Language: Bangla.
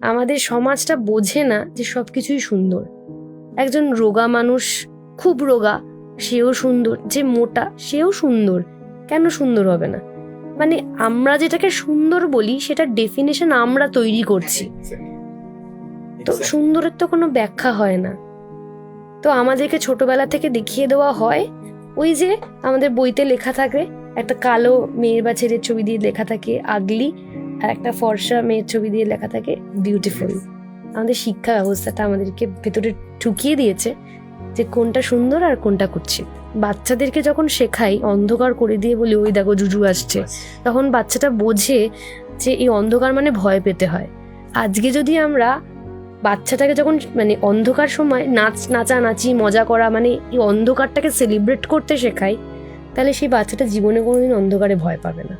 আমাদের সমাজটা বোঝে না যে সব কিছুই সুন্দর। একজন রোগা মানুষ খুব রোগা সেও সুন্দর যে মোটা সেও সুন্দর। কেন সুন্দর হবে না? মানে আমরা যেটাকে সুন্দর বলি সেটা ডেফিনেশন আমরা তৈরি করছি। তো সুন্দরের তো কোনো ব্যাখ্যা হয় না। তো আমাদেরকে ছোটবেলা থেকে দেখিয়ে দেওয়া হয় ওই যে আমাদের বইতে লেখা থাকে একটা কালো মেয়ের বা ছেলের ছবি দিয়ে লেখা থাকে আগলি। আর একটা ফর্সা মেয়ের ছবি দিয়ে লেখা থাকে বিউটিফুল আমাদের শিক্ষা ব্যবস্থাটা আমাদেরকে ভেতরে ঠুকিয়ে দিয়েছে যে কোনটা সুন্দর আর কোনটা কুৎসিত। বাচ্চাদেরকে যখন শেখাই অন্ধকার করে দিয়ে বলি ওই দেখো জুজু আসছে। তখন বাচ্চাটা বোঝে যে এই অন্ধকার মানে ভয় পেতে হয়। আজকে যদি আমরা বাচ্চাটাকে যখন মানে অন্ধকার সময় নাচ নাচানাচি মজা করা মানে এই অন্ধকারটাকে সেলিব্রেট করতে শেখাই তাহলে সেই বাচ্চাটা জীবনে কোনোদিন অন্ধকারে ভয় পাবে না।